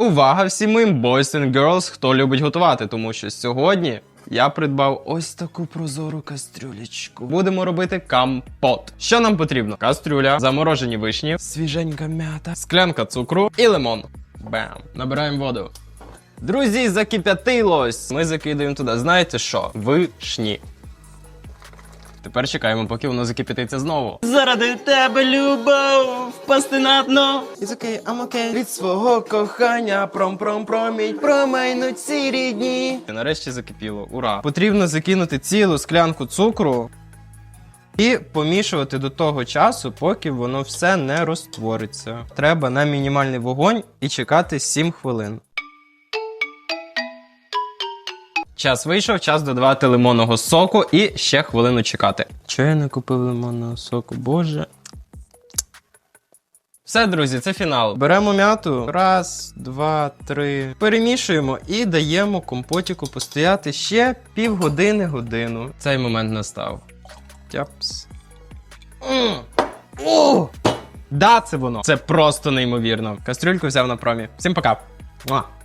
Увага всім моїм boys and girls, хто любить готувати, тому що сьогодні я придбав ось таку прозору кастрюлечку. Будемо робити компот. Що нам потрібно? Кастрюля, заморожені вишні, свіженька м'ята, склянка цукру і лимон. Бам! Набираємо воду. Друзі, закип'ятилось! Ми закидаємо туди, знаєте що? Вишні. Тепер чекаємо, поки воно закип'ятиться знову. Заради тебе, любов, впасти на дно. It's okay, I'm okay. Від свого кохання пром-пром проміть промайнуть ці рідні. І нарешті закипіло. Ура! Потрібно закинути цілу склянку цукру і помішувати до того часу, поки воно все не розтвориться. Треба на мінімальний вогонь і чекати 7 хвилин. Час вийшов, час додавати лимонного соку і ще хвилину чекати. Чого я не купив лимонного соку? Боже. Все, друзі, це фінал. Беремо м'яту. Раз, два, три. Перемішуємо і даємо компотіку постояти ще півгодини годину. Цей момент настав. Тяпс. М. О! Да, це воно. Це просто неймовірно. Кастрюльку взяв на промі. Всім пока. Муа.